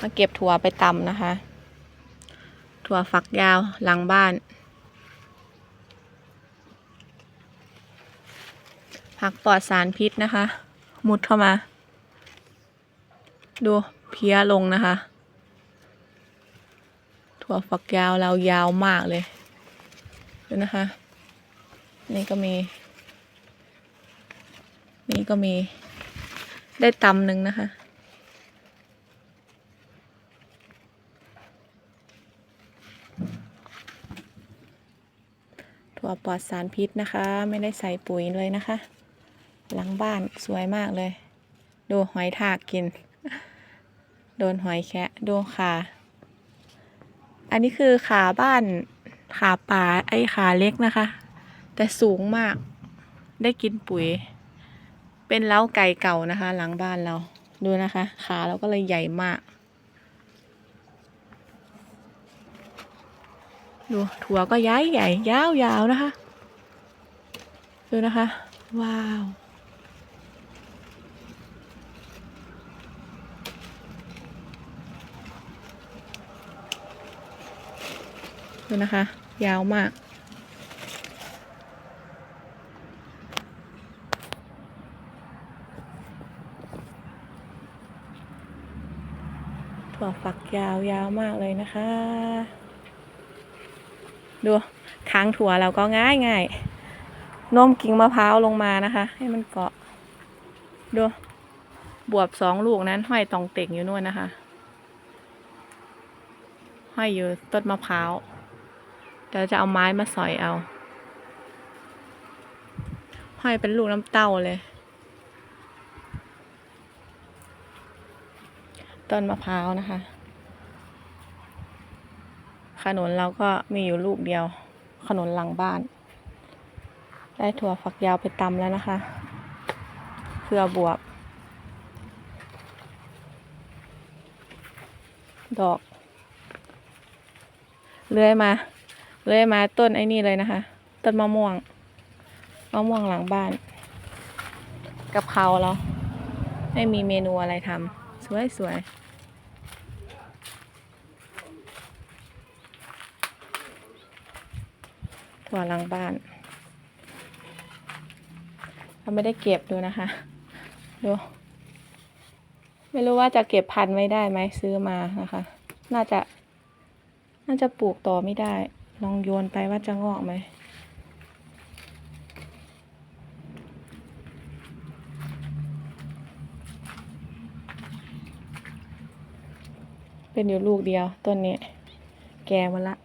มาเก็บถั่วไปตำนะคะ ถั่วฝักยาวหลังบ้าน ผักปลอดสารพิษนะคะ มุดเข้ามา ดูเพี้ยลงนะคะ ถั่วฝักยาวเรายาวมากเลยดูนะคะ นี่ก็มี นี่ก็มีได้ตำหนึ่งนะคะ ถั่วปลอดสารพิษนะคะ ไม่ได้ใส่ปุ๋ยเลยนะคะ หลังบ้านสวยมากเลย ดูหอยทากกิน โดนหอยแคะดูขาอันนี้คือขาบ้านขาป่าไอขาเล็กนะคะ แต่สูงมากได้กินปุ๋ย เป็นเล้าไก่เก่านะคะ หลังบ้านเราดูนะคะ ขาเราก็เลยใหญ่มาก ดูถั่วก็ย้ายใหญ่ยาวยาวๆนะคะ ดูนะคะ ว้าว ดูนะคะ ยาวมากถั่วฝักยาวยาวมากเลยนะคะ ดูทางถั่วเราก็ง่ายง่ายโน้มกิ่งมะพร้าวลงมานะคะ ให้มันเกาะ ดู บวบสองลูกนั้นห้อยตองเต่งอยู่นู่นนะคะ ห้อยอยู่ต้นมะพร้าวเดี๋ยวจะเอาไม้มาสอยเอา ห้อยเป็นลูกน้ำเต้าเลย ต้นมะพร้าวนะคะ ขนุนเราก็มีอยู่ลูกเดียว ขนุนหลังบ้าน ได้ถั่วฝักยาวไปตำแล้วนะคะเพื่อบวบ ดอก เลื้อยมา เลื้อยมาต้นไอ้นี่เลยนะคะ ต้นมะม่วง มะม่วงหลังบ้านกับเขาเราไม่มีเมนูอะไรทำสวยสวยๆ ถั่วหลังบ้าน เราไม่ได้เก็บดูนะคะ ดู ไม่รู้ว่าจะเก็บพันธุ์ไว้ได้ไหมซื้อมานะคะ น่าจะ น่าจะปลูกต่อไม่ได้ ลองโยนไปว่าจะงอกไหมเป็นอยู่ลูกเดียวต้นนี้ แก่หมดละ